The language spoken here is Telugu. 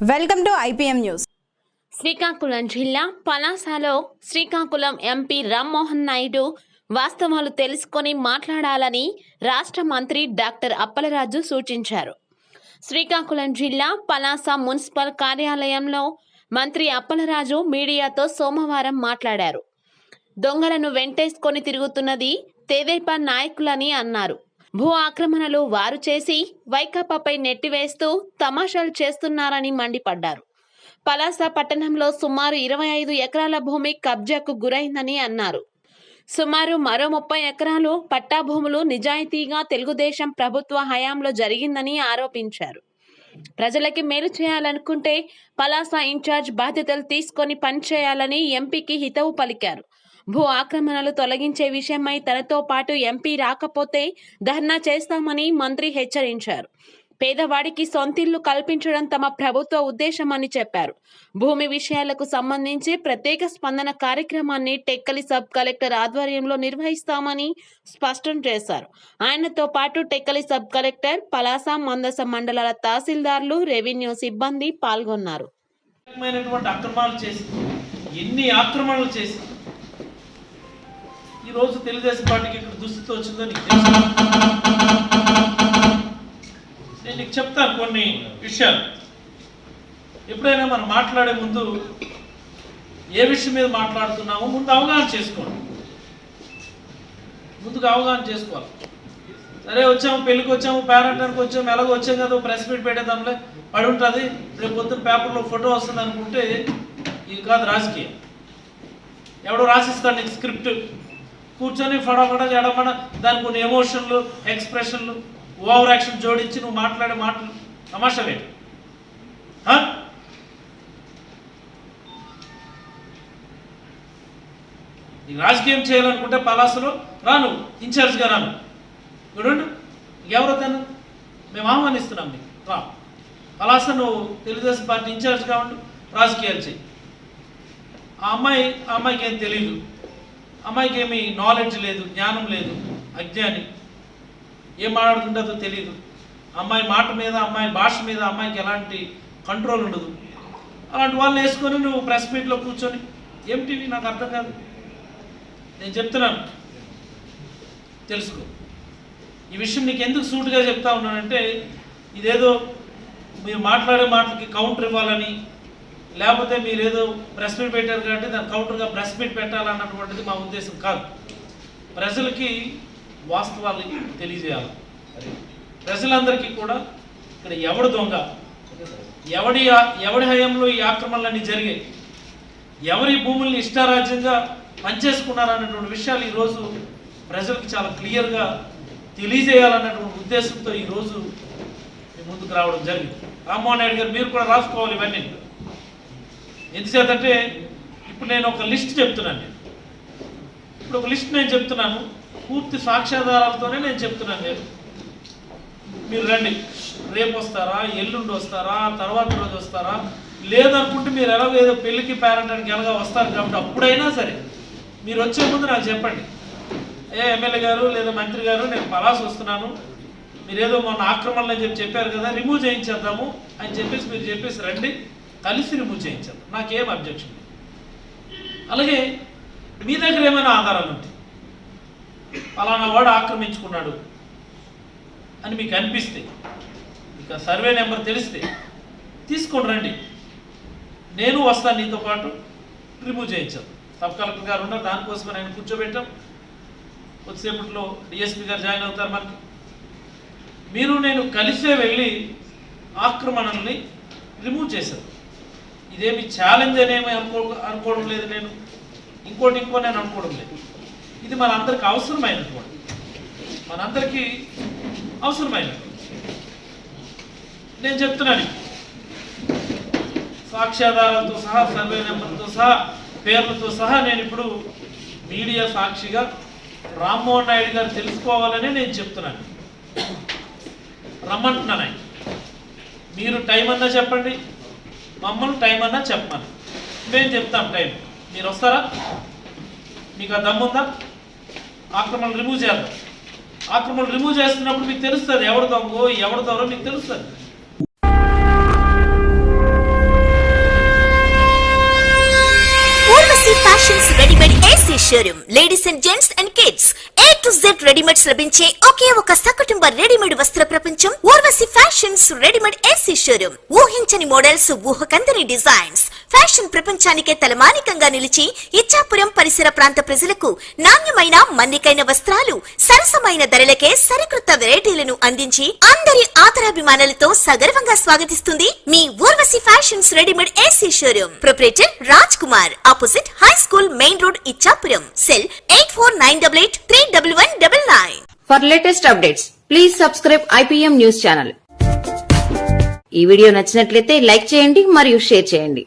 Welcome to IPM news. Srikakulam జిల్లా పలాసలో శ్రీకాకుళం ఎంపీ రామ్మోహన్ నాయుడు వాస్తవాలు తెలుసుకొని మాట్లాడాలని రాష్ట్ర మంత్రి డాక్టర్ అప్పలరాజు సూచించారు. శ్రీకాకుళం జిల్లా పలాస మున్సిపల్ కార్యాలయంలో మంత్రి అప్పలరాజు మీడియాతో సోమవారం మాట్లాడారు. దొంగలను వెంటేసుకొని తిరుగుతున్నది తెదేపా నాయకులని అన్నారు. భూ ఆక్రమణలు వారు చేసి వైకాపాపై నెట్టివేస్తూ తమాషాలు చేస్తున్నారని మండిపడ్డారు. పలాస పట్టణంలో సుమారు ఇరవై ఐదు ఎకరాల భూమి కబ్జాకు గురైందని అన్నారు. సుమారు మరో ముప్పై ఎకరాలు పట్టా భూములు నిజాయితీగా తెలుగుదేశం ప్రభుత్వ హయాంలో జరిగిందని ఆరోపించారు. ప్రజలకి మేలు చేయాలనుకుంటే పలాస ఇన్ఛార్జ్ బాధ్యతలు తీసుకొని పనిచేయాలని ఎంపీకి హితవు పలికారు. భూ ఆక్రమణలు తొలగించే విషయమై తనతో పాటు ఎంపీ రాకపోతే ధర్నా చేస్తామని మంత్రి హెచ్చరించారు. పేదవాడికి సొంతిల్లు కల్పించడం తమ ప్రభుత్వ ఉద్దేశమని చెప్పారు. భూమి విషయాలకు సంబంధించి ప్రత్యేక స్పందన కార్యక్రమాన్ని టెక్కలి సబ్ కలెక్టర్ ఆధ్వర్యంలో నిర్వహిస్తామని స్పష్టం చేశారు. ఆయనతో పాటు టెక్కలి సబ్ కలెక్టర్ పలాస మందస మండలాల తహసీల్దార్లు రెవెన్యూ సిబ్బంది పాల్గొన్నారు. ఎన్ని ఆక్రమణలు చేసి ఈరోజు తెలుగుదేశం పార్టీకి ఇక్కడ దుస్థితి వచ్చిందో నీకు తెలుసు? నేను నీకు చెప్తాను కొన్ని విషయాలు. ఎప్పుడైనా మనం మాట్లాడే ముందు ఏ విషయం మీద మాట్లాడుతున్నామో ముందు అవగాహన చేసుకోండి. ముందుగా అవగాహన చేసుకోవాలి. సరే వచ్చాము పెళ్ళికి వచ్చాము పేరెంటానికి వచ్చాము ఎలాగో వచ్చాం కదా ప్రెస్ మీట్ పెట్టేదాంలే పడి ఉంటుంది. రేపు పొద్దున్న పేపర్లో ఫోటో వస్తుంది అనుకుంటే ఇది కాదు రాజకీయం. ఎవడో రాసిస్తాడు నీకు స్క్రిప్ట్. కూర్చొని ఫడఫడ జడమడ దానికి కొన్ని ఎమోషన్లు ఎక్స్ప్రెషన్లు ఓవర్ యాక్షన్ జోడించి నువ్వు మాట్లాడే మాటలు. తమాషలే హ? నీకు రాజకీయం చేయాలనుకుంటే పలాసలో రాను ఇన్ఛార్జ్గా రాను చూడండి ఎవరు తను మేము ఆహ్వానిస్తున్నాం నీకు రా. పలాస నువ్వు తెలుగుదేశం పార్టీ ఇన్ఛార్జ్గా ఉండు రాజకీయాలు చేయి ఆ అమ్మాయి ఆ అమ్మాయికి ఏం తెలియదు అమ్మాయికి ఏమి నాలెడ్జ్ లేదు జ్ఞానం లేదు అజ్ఞాని. ఏం మాట్లాడుతుంటుందో తెలియదు అమ్మాయి మాట మీద అమ్మాయి భాష మీద అమ్మాయికి ఎలాంటి కంట్రోల్ ఉండదు. అలాంటి వాళ్ళని వేసుకొని నువ్వు ప్రెస్ మీట్లో కూర్చొని ఏమిటివి నాకు అర్థం కాదు. నేను చెప్తున్నాను. తెలుసుకో. ఈ విషయం నీకు ఎందుకు సూటుగా చెప్తా ఉన్నానంటే ఇదేదో మీరు మాట్లాడే మాటలకి కౌంటర్ ఇవ్వాలని లేకపోతే మీరు ఏదో ప్రెస్ మీట్ పెట్టారు కాబట్టి దాని కౌంటర్గా ప్రెస్ మీట్ పెట్టాలన్నటువంటిది మా ఉద్దేశం కాదు. ప్రజలకి వాస్తవాలు తెలియజేయాలి. ప్రజలందరికీ కూడా ఇక్కడ ఎవడు దొంగ ఎవడి ఎవడి హయాంలో ఈ ఆక్రమణలన్నీ జరిగాయి ఎవరి భూముల్ని ఇష్టారాజ్యంగా పనిచేసుకున్నారన్నటువంటి విషయాలు ఈరోజు ప్రజలకు చాలా క్లియర్గా తెలియజేయాలన్నటువంటి ఉద్దేశంతో ఈరోజు ముందుకు రావడం జరిగింది. రామ్మోహన్ నాయుడు గారు మీరు కూడా రాసుకోవాలి ఇవన్నీ. ఎందుచేతంటే ఇప్పుడు నేను ఒక లిస్ట్ చెప్తున్నాను నేను. ఇప్పుడు ఒక లిస్ట్ నేను చెప్తున్నాను. పూర్తి సాక్ష్యాధారాలతోనే నేను చెప్తున్నాను నేను. మీరు రండి. రేపు వస్తారా? ఎల్లుండి వస్తారా? తర్వాత రోజు వస్తారా? లేదనుకుంటే మీరు ఎలాగో ఏదో పెళ్ళికి పేరెంటానికి ఎలాగో వస్తారు కాబట్టి అప్పుడైనా సరే మీరు వచ్చే ముందు నాకు చెప్పండి. ఏ ఎమ్మెల్యే గారు లేదా మంత్రి గారు నేను పలాస్ వస్తున్నాను. మీరేదో మొన్న ఆక్రమణలు అని చెప్పి చెప్పారు కదా రిమూవ్ చేయించేద్దాము అని చెప్పేసి మీరు చెప్పేసి రండి. కలిసి రిమూవ్ చేయించేద్దాం నాకేం అబ్జెక్షన్ లేదు. అలాగే మీ దగ్గర ఏమైనా ఆధారాలు ఉంటాయి ఫలానా వాడు ఆక్రమించుకున్నాడు అని మీకు అనిపిస్తే మీకు సర్వే నెంబర్ తెలిస్తే తీసుకొని రండి. నేను వస్తాను నీతో పాటు రిమూవ్ చేయించాను సబ్ కలెక్టర్ గారు ఉన్నారు దానికోసం ఆయన కూర్చోబెట్టాం. కొద్దిసేపట్లో డిఎస్పీ గారు జాయిన్ అవుతారు మనకి. మీరు నేను కలిసే వెళ్ళి ఆక్రమణల్ని రిమూవ్ చేశారు. ఇదేమి ఛాలెంజ్ అనేమి అనుకో అనుకోవడం లేదు నేను. ఇంకోటి ఇంకో నేను అనుకోవడం లేదు. ఇది మన అందరికి అవసరమైనటువంటి. మనందరికీ అవసరమైనటువంటి నేను చెప్తున్నాను సాక్ష్యాధారాలతో సహా సర్వే నెంబర్తో సహా పేర్లతో సహా నేను ఇప్పుడు మీడియా సాక్షిగా రామ్మోహన్ నాయుడు గారు తెలుసుకోవాలని నేను చెప్తున్నాను. రమ్మంటున్నాను మీరు టైం అన్నా చెప్పండి. మమ్మల్ని టైం అన్నా చెప్పమని. మేము చెప్తాం టైం. మీరు వస్తారా? మీకు ఆ దమ్ముందా ఆక్రమణలు రిమూవ్ చేద్దాం ఆక్రమణలు రిమూవ్ చేస్తున్నప్పుడు మీకు తెలుస్తుంది ఎవడు దొంగో ఎవడు దొరో మీకు తెలుస్తుంది. Showroom ladies and gents and kids A to Z readymades లభించే ఒకే ఒక సకుటుంబ రెడీమేడ్ వస్త్ర ప్రపంచం Urvashi fashions readymade AC showroom ఊహించని మోడల్స్ ఊహకందని డిజైన్స్ ఫ్యాషన్ ప్రపంచానికే తలమానికంగా నిలిచి ఇచ్చాపురం పరిసర ప్రాంత ప్రజలకు నాణ్యమైన మన్నికైన వస్త్రాలు సరసమైన ధరలకే సరికృత వెరైటీలను అందించి అందరి ఆదరాభిమానాలతో సగర్వంగా స్వాగతిస్తుంది మీ Urvashi fashions readymade AC showroom proprietor Raj Kumar opposite high school main road Ichchapuram. Cell Cell for For latest updates, please subscribe IPM News Channel. ఈ వీడియో నచ్చినట్లయితే లైక్ చేయండి మరియు షేర్ చేయండి